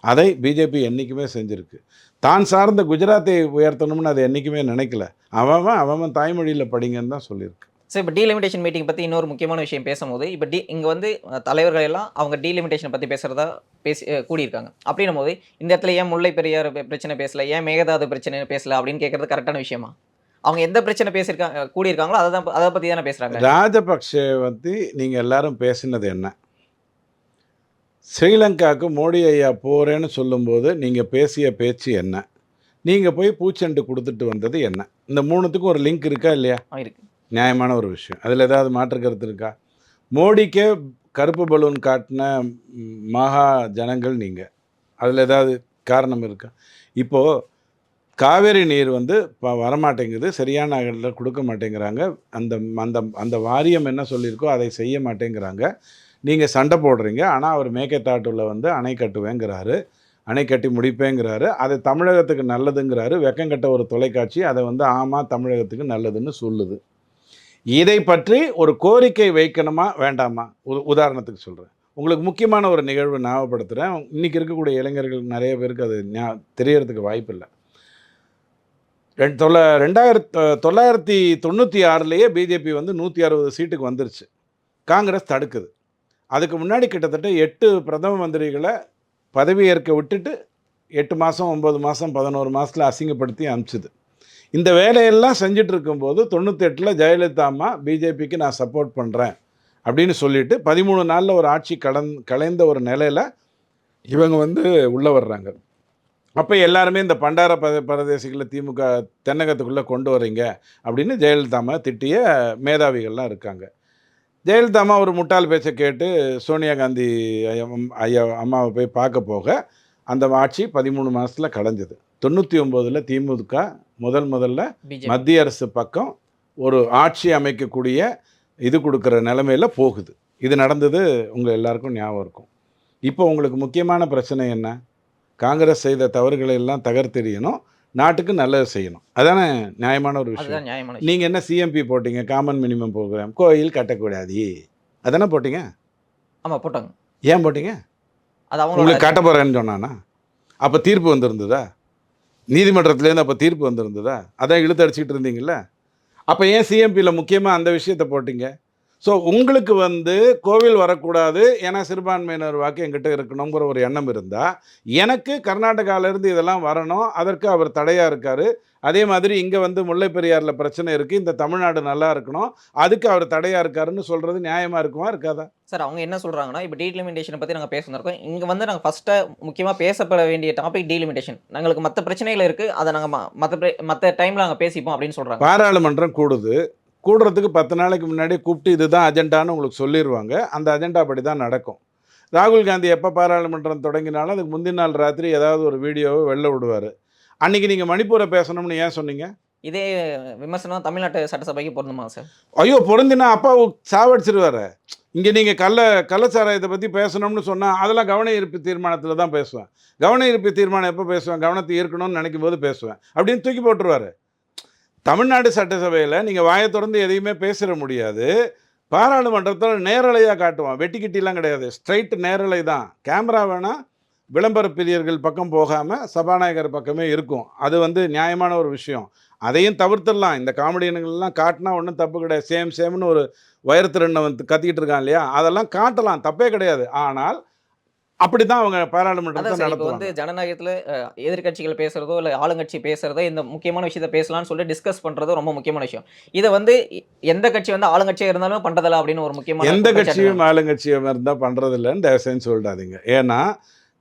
அதை பிஜேபி என்றைக்குமே செஞ்சுருக்கு. தான் சார்ந்த குஜராத்தை உயர்த்தணும்னு அதை என்றைக்குமே நினைக்கல. அவன் அவன் தாய்மொழியில் படிங்கன்னு தான் சொல்லியிருக்கு. சார் இப்போ டீலிமிட்டேஷன் மீட்டிங் பற்றி இன்னொரு முக்கியமான விஷயம் பேசும்போது இப்போ டி இங்கே வந்து தலைவர்கள் எல்லாம் அவங்க டீலிமிட்டேஷன் பற்றி பேசுகிறதா பேசி கூடியிருக்காங்க. அப்படின்னும் போது இந்த இடத்துல ஏன் முல்லை பெரியார் பிரச்சனை பேசல? ஏன் மேகதாது பிரச்சனை பேசல? அப்படின்னு கேட்கறது கரெக்டான விஷயமா? அவங்க எந்த பிரச்சனை பேசியிருக்காங்க கூடியிருக்காங்களோ அதை தான் அதை பற்றி தானே பேசுகிறாங்க ராஜபக்ஷே வந்து நீங்கள் எல்லாரும் பேசினது என்ன? ஸ்ரீலங்காவுக்கு மோடி ஐயா போகிறேன்னு சொல்லும்போது நீங்கள் பேசிய பேச்சு என்ன? நீங்கள் போய் பூச்செண்டு கொடுத்துட்டு வந்தது என்ன? இந்த மூணுத்துக்கும் ஒரு லிங்க் இருக்கா இல்லையா? இருக்கு. நியாயமான ஒரு விஷயம். அதில் ஏதாவது மாற்று கருத்து இருக்கா? மோடிக்கே கருப்பு பலூன் காட்டின மகா ஜனங்கள் நீங்கள் அதில் ஏதாவது காரணம் இருக்கா? இப்போது காவேரி நீர் வந்து இப்போ வரமாட்டேங்குது. சரியான கொடுக்க மாட்டேங்கிறாங்க. அந்த அந்த அந்த வாரியம் என்ன சொல்லியிருக்கோ அதை செய்ய மாட்டேங்கிறாங்க. நீங்கள் சண்டை போடுறீங்க. ஆனால் அவர் மேக்கத்தாட்டுல வந்து அணை கட்டுவேங்கிறாரு. அணை கட்டி முடிப்பேங்கிறாரு. அது தமிழகத்துக்கு நல்லதுங்கிறாரு. வெக்கங்கட்ட ஒரு தொலைக்காட்சி அதை வந்து ஆமாம் தமிழகத்துக்கு நல்லதுன்னு சொல்லுது. இதை பற்றி ஒரு கோரிக்கை வைக்கணுமா வேண்டாமா? உ- உதாரணத்துக்கு சொல்கிறேன் உங்களுக்கு முக்கியமான ஒரு நிகழ்வு ஞாபகப்படுத்துகிறேன் இன்றைக்கி இருக்கக்கூடிய இளைஞர்கள் நிறைய பேருக்கு அது ஞா தெரியறதுக்கு வாய்ப்பு இல்லை ரெண்டு தொள்ள ரெண்டாயிரத்து தொள்ளாயிரத்தி தொண்ணூற்றி ஆறுலேயே பிஜேபி வந்து நூற்றி அறுபது சீட்டுக்கு வந்துருச்சு. காங்கிரஸ் தடுக்குது. அதுக்கு முன்னாடி கிட்டத்தட்ட எட்டு பிரதம மந்திரிகளை பதவியேற்க விட்டுட்டு எட்டு மாதம் ஒம்பது மாதம் பதினோரு மாதத்தில் அசிங்கப்படுத்தி அனுப்பிச்சுது இந்த வேலையெல்லாம் செஞ்சுட்டு இருக்கும்போது தொண்ணூத்தெட்டில் ஜெயலலிதா அம்மா பிஜேபிக்கு நான் சப்போர்ட் பண்ணுறேன் அப்படின்னு சொல்லிட்டு பதிமூணு நாளில் ஒரு ஆட்சி கலந் கலைந்த ஒரு நிலையில் இவங்க வந்து உள்ளே வர்றாங்க. அப்போ எல்லாருமே இந்த பண்டார பிரத பிரதேசிகளை திமுக தென்னகத்துக்குள்ளே கொண்டு வரீங்க அப்படின்னு ஜெயலலிதா அம்மா திட்டிய மேதாவிகள்லாம் இருக்காங்க. ஜெயலலிதா அம்மா ஒரு முட்டாள் பேச்சை கேட்டு சோனியா காந்தி ஐயா அம்மாவை போய் பார்க்க போக அந்த ஆட்சி பதிமூணு மாதத்தில் கலைஞ்சது. தொண்ணூற்றி ஒம்போதில் திமுக முதல் முதல்ல மத்திய அரசு பக்கம் ஒரு ஆட்சி அமைக்கக்கூடிய இது கொடுக்குற நிலமையில போகுது. இது நடந்தது உங்கள் எல்லாருக்கும் ஞாபகம் இருக்கும். இப்போ உங்களுக்கு முக்கியமான பிரச்சனை என்ன? காங்கிரஸ் செய்த தவறுகளை எல்லாம் தகர்த்தெறியணும். நாட்டுக்கு நல்லது செய்யணும். அதானே நியாயமான ஒரு விஷயம். நியாயமான. நீங்கள் என்ன சிஎம்பி போட்டீங்க? காமன் மினிமம் ப்ரோக்ராம் கோயில் கட்டக்கூடாது. அதானே போட்டீங்க? ஆமா போட்டாங்க. ஏன் போட்டீங்க? அது அவங்களோட உங்களுக்கு கட்ட போகிறேன்னு சொன்னானா? அப்போ தீர்ப்பு வந்திருந்ததா? நீதிமன்றத்துலேருந்து அப்போ தீர்ப்பு வந்திருந்ததா? அதான் இழுத்து அடிச்சிட்டு இருந்தீங்கல்ல? அப்போ ஏன் சிஎம்பியில் முக்கியமாக அந்த விஷயத்தை போட்டீங்க? ஸோ உங்களுக்கு வந்து கோவில் வரக்கூடாது ஏன்னா சிறுபான்மையினர் வாக்கு எங்கிட்ட இருக்கணுங்கிற ஒரு எண்ணம் இருந்தால் எனக்கு கர்நாடகாவிலேருந்து இதெல்லாம் வரணும் அதற்கு அவர் தடையாக இருக்கார். அதே மாதிரி இங்கே வந்து முல்லைப் பெரியாறில் பிரச்சனை இருக்குது இந்த தமிழ்நாடு நல்லா இருக்கணும் அதுக்கு அவர் தடையாக இருக்காருன்னு சொல்கிறது நியாயமாக இருக்குமா இருக்காதா? சார் அவங்க என்ன சொல்றாங்கன்னா இப்போ டீலிமிட்டேஷனை பற்றி நாங்கள் பேசியிருக்கோம் இங்கே வந்து நாங்கள் ஃபஸ்ட்டாக முக்கியமாக பேசப்பட வேண்டிய டாபிக் டீலிமிட்டேஷன் எங்களுக்கு மற்ற பிரச்சனைகள் இருக்குது அதை நாங்கள் மற்ற மற்ற டைமில் நாங்கள் பேசிப்போம் அப்படின்னு சொல்கிறாங்க பாராளுமன்றம் கூடுது. கூடுறதுக்கு பத்து நாளைக்கு முன்னாடி கூப்பிட்டு இதுதான் அஜெண்டான்னு உங்களுக்கு சொல்லிடுவாங்க அந்த அஜெண்டா படி தான் நடக்கும். ராகுல் காந்தி எப்போ பாராளுமன்றம் தொடங்கினாலும் அதுக்கு முந்தின நாள் ராத்திரி ஏதாவது ஒரு வீடியோவை வெளில விடுவார். அன்னைக்கு நீங்கள் மணிப்பூரை பேசணும்னு ஏன் சொன்னீங்க? இதே விமர்சனம் தமிழ்நாட்டு சட்டசபைக்கு பொருந்துமா சார்? ஐயோ பொருந்தினா அப்பா சாவடிச்சிருவாரு. இங்கே நீங்கள் கள்ள கள்ளச்சாராயத்தை பற்றி பேசணும்னு சொன்னால் அதெல்லாம் கவன ஈர்ப்பு தீர்மானத்தில் தான் பேசுவேன். கவன ஈர்ப்பு தீர்மானம் எப்போ பேசுவேன்? கவனத்தை ஈர்க்கணும்னு நினைக்கும் போது பேசுவேன். அப்படின்னு தூக்கி போட்டுருவாரு. தமிழ்நாடு சட்டசபையில் நீங்கள் வாயை திறந்து எதையுமே பேசிட முடியாது. பாராளுமன்றத்தில் நேரலையாக காட்டுவான். வெட்டிக்கிட்டிலாம் கிடையாது. ஸ்ட்ரைட் நேரலை தான். கேமரா வேணால் விளம்பர பிரியர்கள் பக்கம் போகாமல் சபாநாயகர் பக்கமே இருக்கும். அது வந்து நியாயமான ஒரு விஷயம். அதையும் தவிர்த்துடலாம். இந்த காமெடியனுங்கள்லாம் காட்டினா ஒன்றும் தப்பு கிடையாது. சேம் சேம்னு ஒரு வயரத்திரண்ணை வந்து கத்திக்கிட்டு இருக்கான் இல்லையா? அதெல்லாம் காட்டலாம். தப்பே கிடையாது. ஆனால் அப்படி தான் அவங்க பாராளுமன்றத்தை வந்து ஜனநாயகத்தில் எதிர்க்கட்சிகள் பேசுறதோ இல்லை ஆளுங்கட்சி பேசுறதோ இந்த முக்கியமான விஷயத்த பேசலாம்னு சொல்லி டிஸ்கஸ் பண்றதோ ரொம்ப முக்கியமான விஷயம். இதை வந்து எந்த கட்சி வந்து ஆளுங்கட்சியாக இருந்தாலும் பண்றதில்ல அப்படின்னு ஒரு முக்கியமான எந்த கட்சியும் ஆளுங்கட்சியும் இருந்தால் பண்ணுறதில்லன்னு தயவுசெய்து சொல்லிடாதீங்க ஏன்னா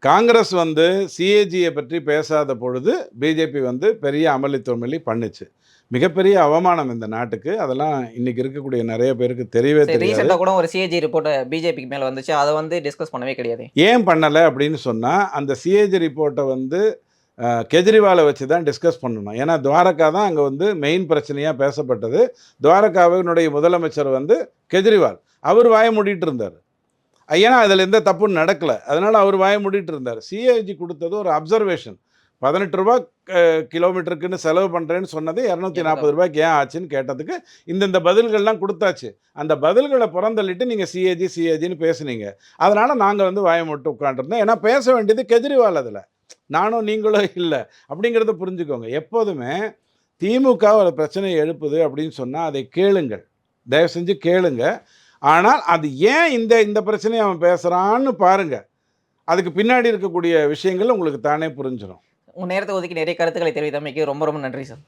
காங்கிரஸ் வந்து சிஏஜியை பற்றி பேசாத பொழுது பிஜேபி வந்து பெரிய அமளித்துவமளி பண்ணுச்சு. மிகப்பெரிய அவமானம் இந்த நாட்டுக்கு. அதெல்லாம் இன்னைக்கு இருக்கக்கூடிய நிறைய பேருக்கு தெரியவே தெரியாது. கூட ஒரு சிஏஜி ரிப்போர்ட் பிஜேபிக்கு மேல வந்துச்சு. அதை வந்து டிஸ்கஸ் பண்ணவே கிடையாது. ஏன் பண்ணலை அப்படின்னு சொன்னால் அந்த சிஏஜி ரிப்போர்ட்டை வந்து கெஜ்ரிவாலை வச்சு தான் டிஸ்கஸ் பண்ணணும். ஏன்னா துவாரகா தான் அங்கே வந்து மெயின் பிரச்சனையாக பேசப்பட்டது. துவாரகாவினுடைய முதலமைச்சர் வந்து கெஜ்ரிவால். அவர் வாய மூடிட்டு இருந்தார். ஏன்னா அதில் எந்த தப்பும் நடக்கலை. அதனால் அவர் வாய மூடிட்டு இருந்தார். சிஏஜி கொடுத்தது ஒரு அப்சர்வேஷன் பதினெட்டு ரூபா கிலோமீட்டருக்குன்னு செலவு பண்ணுறேன்னு சொன்னது இரநூத்தி நாற்பது ரூபாய்க்கு ஏன் ஆச்சுன்னு கேட்டதுக்கு இந்தந்த பதில்கள்லாம் கொடுத்தாச்சு. அந்த பதில்களை புறந்தள்ளிட்டு நீங்கள் சிஏஜி சிஏஜின்னு பேசுனீங்க. அதனால் நாங்கள் வந்து வாயை மட்டும் உட்காந்துருந்தோம் ஏன்னா பேச வேண்டியது கெஜ்ரிவால் அதில். நானும் நீங்களும் இல்லை. அப்படிங்கிறத புரிஞ்சுக்கோங்க. எப்போதுமே திமுக ஒரு பிரச்சனையை எழுப்புது அப்படின்னு சொன்னால் அதை கேளுங்கள். தயவு செஞ்சு கேளுங்க. ஆனால் அது ஏன் இந்த இந்த பிரச்சனையை அவன் பேசுகிறான்னு பாருங்க. அதுக்கு பின்னாடி இருக்கக்கூடிய விஷயங்கள் உங்களுக்கு தானே புரிஞ்சிடும் உன் நேரத்தை ஒதுக்கி நிறைய கருத்துக்களை தெரிவித்தமைக்கு ரொம்ப ரொம்ப நன்றி சார்.